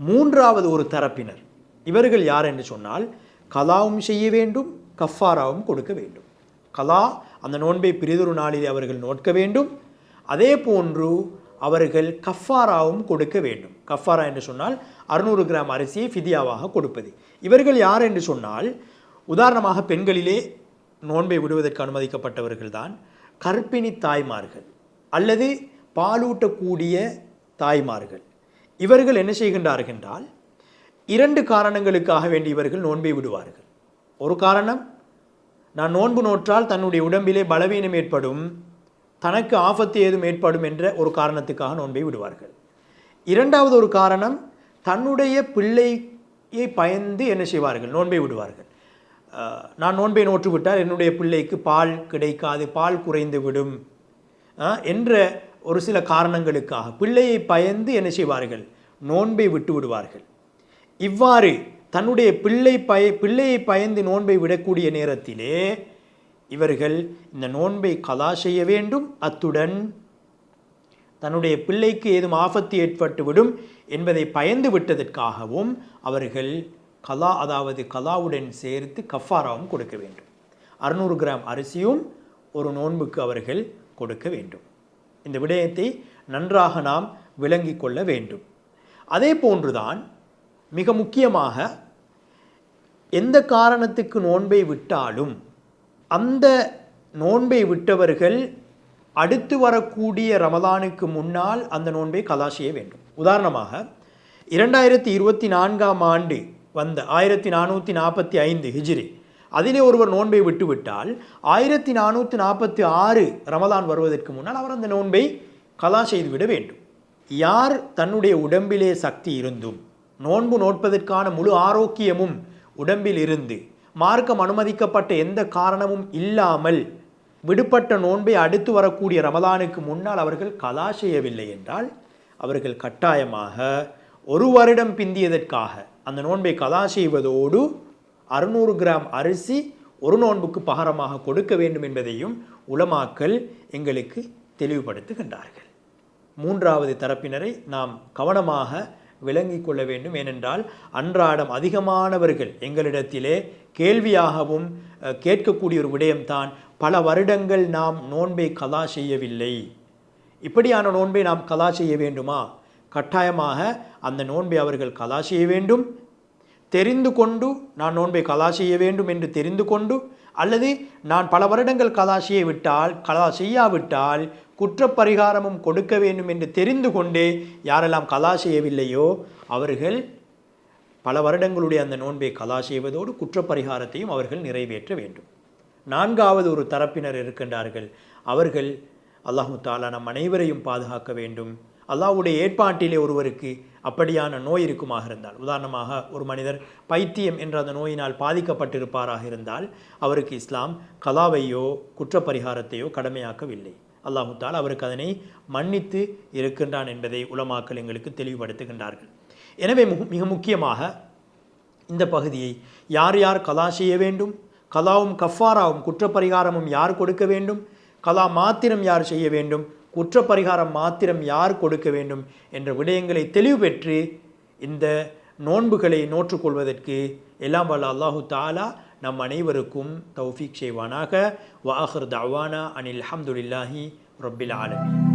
மூன்றாவது ஒரு தரப்பினர். இவர்கள் யார் என்று சொன்னால் கலாவும் செய்ய வேண்டும் கஃபாராவும் கொடுக்க வேண்டும். கலா அந்த நோன்பை பிரிதொரு நாளிலே அவர்கள் நோட்க வேண்டும். அதே போன்று அவர்கள் கஃபாராவும் கொடுக்க வேண்டும். கஃபாரா என்று சொன்னால் அறுநூறு கிராம் அரிசியை ஃபிதியாவாக கொடுப்பது. இவர்கள் யார் என்று சொன்னால் உதாரணமாக பெண்களிலே நோன்பை விடுவதற்கு அனுமதிக்கப்பட்டவர்கள்தான் கர்ப்பிணி தாய்மார்கள் அல்லது பாலூட்டக்கூடிய தாய்மார்கள். இவர்கள் என்ன செய்கின்றார்கள் என்றால் இரண்டு காரணங்களுக்காக வேண்டி இவர்கள் நோன்பை விடுவார்கள். ஒரு காரணம் நான் நோன்பு நோற்றால் தன்னுடைய உடம்பிலே பலவீனம் ஏற்படும் தனக்கு ஆபத்து ஏதும் ஏற்படும் என்ற ஒரு காரணத்துக்காக நோன்பை விடுவார்கள். இரண்டாவது ஒரு காரணம் தன்னுடைய பிள்ளையை பயந்து என்ன செய்வார்கள்? நோன்பை விடுவார்கள். நான் நோன்பை நோற்று விட்டால் என்னுடைய பிள்ளைக்கு பால் கிடைக்காது பால் குறைந்து விடும் என்ற ஒரு சில காரணங்களுக்காக. பிள்ளையை பயந்து என்ன செய்வார்கள்? நோன்பை விட்டு விடுவார்கள். இவ்வாறு தன்னுடைய பிள்ளை பய பிள்ளையை பயந்து நோன்பை விடக்கூடிய நேரத்திலே இவர்கள் இந்த நோன்பை கலா செய்ய வேண்டும். அத்துடன் தன்னுடைய பிள்ளைக்கு ஏதும் ஆபத்து ஏற்பட்டுவிடும் என்பதை பயந்து விட்டதற்காகவும் அவர்கள் கலா அதாவது கலாவுடன் சேர்த்து கஃபாராவும் கொடுக்க வேண்டும். அறுநூறு கிராம் அரிசியும் ஒரு நோன்புக்கு அவர்கள் கொடுக்க வேண்டும். இந்த விடயத்தை நன்றாக நாம் விளங்கிக் கொள்ள வேண்டும். அதே போன்றுதான் மிக முக்கியமாக எந்த காரணத்துக்கு நோன்பை விட்டாலும் அந்த நோன்பை விட்டவர்கள் அடுத்து வரக்கூடிய ரமதானுக்கு முன்னால் அந்த நோன்பை கதா செய்ய வேண்டும். உதாரணமாக இரண்டாயிரத்தி இருபத்தி நான்காம் ஆண்டு வந்த ஆயிரத்தி நானூற்றி நாற்பத்தி ஐந்து ஹிஜ்ரி அதிலே ஒருவர் நோன்பை விட்டுவிட்டால் ஆயிரத்தி நானூற்றி நாற்பத்தி ஆறு ரமதான் வருவதற்கு முன்னால் அவர் அந்த நோன்பை கலா செய்துவிட வேண்டும். யார் தன்னுடைய உடம்பிலே சக்தி இருந்தும் நோன்பு நோட்பதற்கான முழு ஆரோக்கியமும் உடம்பில் இருந்து மார்க்கம் அனுமதிக்கப்பட்ட எந்த காரணமும் இல்லாமல் விடுபட்ட நோன்பை அடுத்து வரக்கூடிய ரமதானுக்கு முன்னால் அவர்கள் கலா செய்யவில்லை என்றால் அவர்கள் கட்டாயமாக ஒரு வருடம் பிந்தியதற்காக அந்த நோன்பை கலா செய்வதோடு அறுநூறு கிராம் அரிசி ஒரு நோன்புக்கு பகரமாக கொடுக்க வேண்டும் என்பதையும் உலமாக்கல் எங்களுக்கு தெளிவுபடுத்துகின்றார்கள். மூன்றாவது தரப்பினரை நாம் கவனமாக விளங்கிக் கொள்ள வேண்டும். ஏனென்றால் அன்றாடம் அதிகமானவர்கள் எங்களிடத்திலே கேள்வியாகவும் கேட்கக்கூடிய ஒரு விடயம்தான் பல வருடங்கள் நாம் நோன்பை கலா செய்யவில்லை. இப்படியான நோன்பை நாம் கலா செய்ய வேண்டுமா? கட்டாயமாக அந்த நோன்பை அவர்கள் கலா செய்ய வேண்டும். தெரிந்து கொண்டு நான் நோன்பை கலா செய்ய வேண்டும் என்று தெரிந்து கொண்டு அல்லது நான் பல வருடங்கள் கலா செய்ய விட்டால் கலா செய்யாவிட்டால் குற்றப்பரிகாரமும் கொடுக்க வேண்டும் என்று தெரிந்து கொண்டே யாரெல்லாம் கலா செய்யவில்லையோ அவர்கள் பல வருடங்களுடைய அந்த நோன்பை கலா செய்வதோடு குற்றப்பரிகாரத்தையும் அவர்கள் நிறைவேற்ற வேண்டும். நான்காவது ஒரு தரப்பினர் இருக்கின்றார்கள். அவர்கள் அல்லாஹு தாலா நம் அனைவரையும் பாதுகாக்க வேண்டும். அல்லாவுடைய ஏற்பாட்டிலே ஒருவருக்கு அப்படியான நோய் இருக்குமாக இருந்தால் உதாரணமாக ஒரு மனிதர் பைத்தியம் என்ற அந்த நோயினால் பாதிக்கப்பட்டிருப்பாராக இருந்தால் அவருக்கு இஸ்லாம் கலாவையோ குற்றப்பரிகாரத்தையோ கடமையாக்கவில்லை. அல்லாஹுத்தால் அவருக்கு அதனை மன்னித்து இருக்கின்றான் என்பதை உலமாக்கள் எங்களுக்கு தெளிவுபடுத்துகின்றார்கள். எனவே முக- மிக முக்கியமாக இந்த பகுதியை யார் யார் கலா செய்ய வேண்டும்? கலாவும் கஃபாராவும் குற்றப்பரிகாரமும் யார் கொடுக்க வேண்டும்? கலா மாத்திரம் யார் செய்ய வேண்டும்? குற்றப்பரிகாரம் மாத்திரம் யார் கொடுக்க வேண்டும் என்ற விடயங்களை தெளிவு பெற்று இந்த நோன்புகளை நோற்றுக்கொள்வதற்கு எல்லாம் வல்ல அல்லாஹு தாலா நம் அனைவருக்கும் தௌஃபீக் செய்வானாக. வாஹர் தவானா அனில் அஹமதுல்லாஹி ரப்பில் ஆலமி